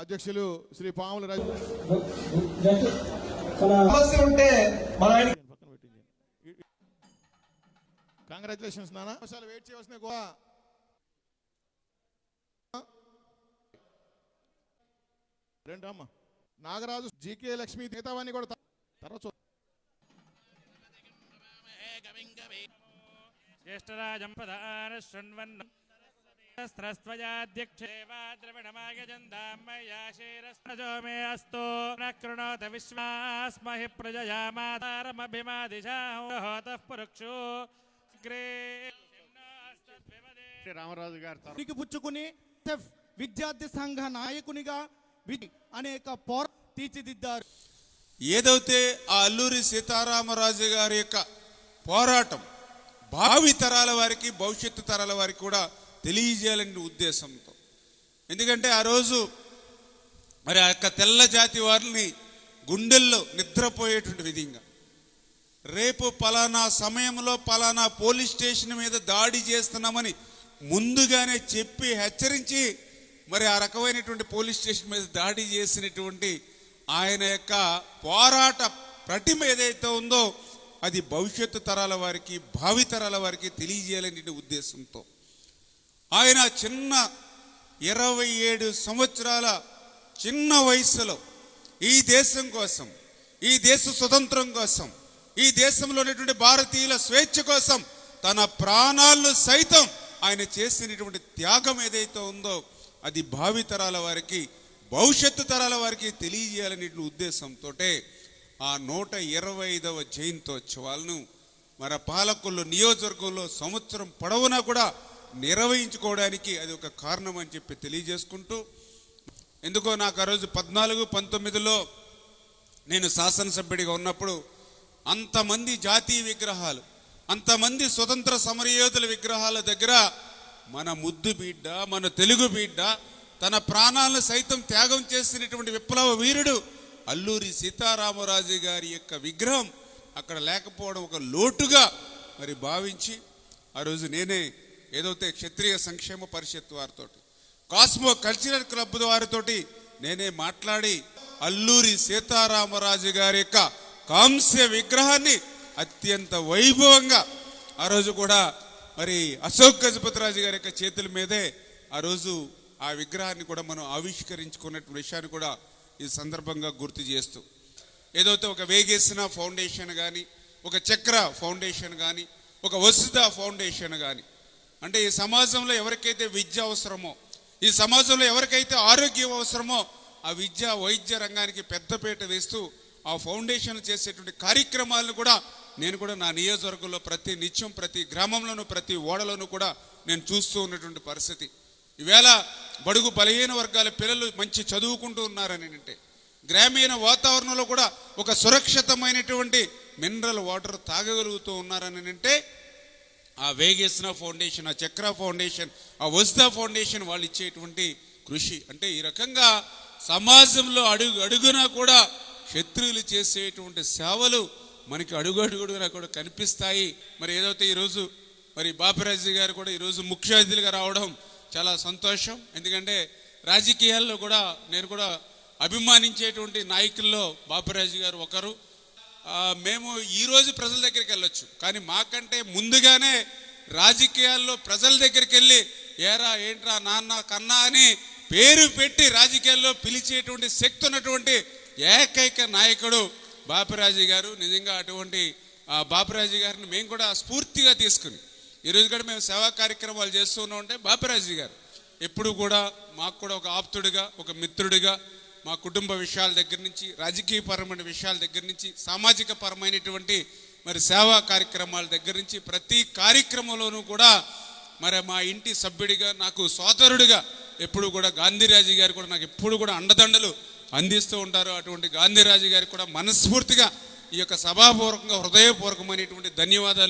అధ్యక్షులు శ్రీ పాముల రాజు. కంగ్రాచులేషన్స్ నాన్న నిమిషాలు వెయిట్ చేయవలసిన గోవా. రెండు అమ్మ నాగరాజు జీకే లక్ష్మి మిగతావన్నీ కూడా తర్వాత చూద్దాం. జ్యేష్ఠరాజం ప్రధాన శృణ్వన్ స్రస్త్వయాధ్యక్షేవా ద్రవిణమాగజందామయాశేరస్మజో మే అస్తో న కృణోత విశ్వాస్మహి ప్రజయా మాతారమభిమాదిశాహోతః పురుక్షో గ్రే రామరాజు గారి పుచ్చుకుని విద్యార్థి సంఘ నాయకునిగా వి- అనేక పోర తీర్చిదిద్దారు. ఏదైతే ఆ అల్లూరి సీతారామరాజు గారి యొక్క పోరాటం భావి తరాల వారికి భవిష్యత్తు తరాల వారికి కూడా తెలియజేయాలనే ఉద్దేశంతో. ఎందుకంటే ఆ రోజు మరి ఆ యొక్క తెల్ల జాతి వారిని గుండెల్లో నిద్రపోయేటువంటి విధంగా. రేపు పలానా సమయంలో పలానా పోలీస్ స్టేషన్ మీద దాడి చేస్తున్నామని ముందుగానే చెప్పి హెచ్చరించి మరి ఆ రకమైనటువంటి పోలీస్ స్టేషన్ మీద దాడి చేసినటువంటి ఆయన యొక్క పోరాట ప్రతిమ ఏదైతే ఉందో అది భవిష్యత్తు తరాల వారికి భావితరాల వారికి తెలియజేయాలనే ఉద్దేశంతో. ఆయన చిన్న ఇరవై ఏడు సంవత్సరాల చిన్న వయసులో ఈ దేశం కోసం ఈ దేశ స్వతంత్రం కోసం ఈ దేశంలో ఉన్నటువంటి భారతీయుల స్వేచ్ఛ కోసం తన ప్రాణాలను సైతం ఆయన చేసినటువంటి త్యాగం ఏదైతే ఉందో అది భావి తరాల వారికి భవిష్యత్తు తరాల వారికి తెలియజేయాలనే ఉద్దేశంతో ఆ నూట ఇరవై ఐదవ జయంతోత్సవాలను మన పాలకుల్లో నియోజకవర్గంలో సంవత్సరం పొడవునా కూడా నిర్వహించుకోవడానికి అది ఒక కారణం అని చెప్పి తెలియజేసుకుంటూ ఎందుకో నాకు ఆ రోజు పద్నాలుగు పంతొమ్మిదిలో నేను శాసనసభ్యుడిగా ఉన్నప్పుడు అంతమంది జాతీయ విగ్రహాలు అంతమంది స్వతంత్ర సమరయోధుల విగ్రహాల దగ్గర మన ముద్దు బిడ్డ మన తెలుగు బిడ్డ తన ప్రాణాలను సైతం త్యాగం చేసినటువంటి విప్లవ వీరుడు అల్లూరి సీతారామరాజు గారి యొక్క విగ్రహం అక్కడ లేకపోవడం ఒక లోటుగా మరి భావించి ఆ రోజు నేనే ఏదైతే క్షత్రియ సంక్షేమ పరిషత్ వారితో కాస్మో కల్చరల్ క్లబ్ వారితోటి నేనే మాట్లాడి అల్లూరి సీతారామరాజు గారి యొక్క కాంస్య విగ్రహాన్ని అత్యంత వైభవంగా ఆ రోజు కూడా మరి అశోక్ గజపతిరాజు గారి యొక్క చేతుల మీదే ఆ రోజు ఆ విగ్రహాన్ని కూడా మనం ఆవిష్కరించుకున్నటువంటి విషయాన్ని కూడా ఈ సందర్భంగా గుర్తు చేస్తూ ఏదైతే ఒక వేగేసిన ఫౌండేషన్ కానీ ఒక చక్ర ఫౌండేషన్ కానీ ఒక వసుధ ఫౌండేషన్ కానీ అంటే ఈ సమాజంలో ఎవరికైతే విద్య అవసరమో ఈ సమాజంలో ఎవరికైతే ఆరోగ్యం అవసరమో ఆ విద్య వైద్య రంగానికి పెద్దపీట వేస్తూ ఆ ఫౌండేషన్ చేసేటువంటి కార్యక్రమాలను కూడా నేను కూడా నా నియోజకవర్గంలో ప్రతి నిత్యం ప్రతి గ్రామంలోనూ ప్రతి ఓడలోనూ కూడా నేను చూస్తూ ఉన్నటువంటి పరిస్థితి. ఈవేళ బడుగు బలహీన వర్గాల పిల్లలు మంచి చదువుకుంటూ ఉన్నారని అంటే గ్రామీణ వాతావరణంలో కూడా ఒక సురక్షితమైనటువంటి మినరల్ వాటర్ తాగగలుగుతూ ఉన్నారని అంటే ఆ వేగేసిన ఫౌండేషన్ ఆ చక్ర ఫౌండేషన్ ఆ వస్దా ఫౌండేషన్ వాళ్ళు ఇచ్చేటువంటి కృషి. అంటే ఈ రకంగా సమాజంలో అడుగు అడుగునా కూడా క్షత్రియులు చేసేటువంటి సేవలు మనకి అడుగు అడుగుడుగా కూడా కనిపిస్తాయి. మరి ఏదైతే ఈరోజు మరి బాపిరాజు గారు కూడా ఈరోజు ముఖ్య అతిథులుగా రావడం చాలా సంతోషం. ఎందుకంటే రాజకీయాల్లో కూడా నేను కూడా అభిమానించేటువంటి నాయకుల్లో బాపిరాజు గారు ఒకరు. మేము ఈరోజు ప్రజల దగ్గరికి వెళ్ళొచ్చు. కానీ మాకంటే ముందుగానే రాజకీయాల్లో ప్రజల దగ్గరికి వెళ్ళి ఏరా ఏంట్రా నాన్న కన్నా అని పేరు పెట్టి రాజకీయాల్లో పిలిచేటువంటి శక్తి ఉన్నటువంటి ఏకైక నాయకుడు బాపిరాజు గారు. నిజంగా అటువంటి ఆ బాపిరాజు గారిని మేము కూడా స్ఫూర్తిగా తీసుకుని ఈరోజు కూడా మేము సేవా కార్యక్రమాలు చేస్తూ ఉన్నాం అంటే బాపిరాజు గారు ఎప్పుడు కూడా మాకు కూడా ఒక ఆప్తుడిగా ఒక మిత్రుడిగా మా కుటుంబ విషయాల దగ్గర నుంచి రాజకీయపరమైన విషయాల దగ్గర నుంచి సామాజిక పరమైనటువంటి మరి సేవా కార్యక్రమాల దగ్గర నుంచి ప్రతి కార్యక్రమంలోనూ కూడా మరి మా ఇంటి సభ్యుడిగా నాకు సోదరుడిగా ఎప్పుడు కూడా గాంధీరాజు గారు కూడా నాకు ఎప్పుడు కూడా అండదండలు అందిస్తూ ఉంటారు. అటువంటి గాంధీరాజు గారికి కూడా మనస్ఫూర్తిగా ఈ యొక్క సభాపూర్వకంగా హృదయపూర్వకమైనటువంటి ధన్యవాదాలు.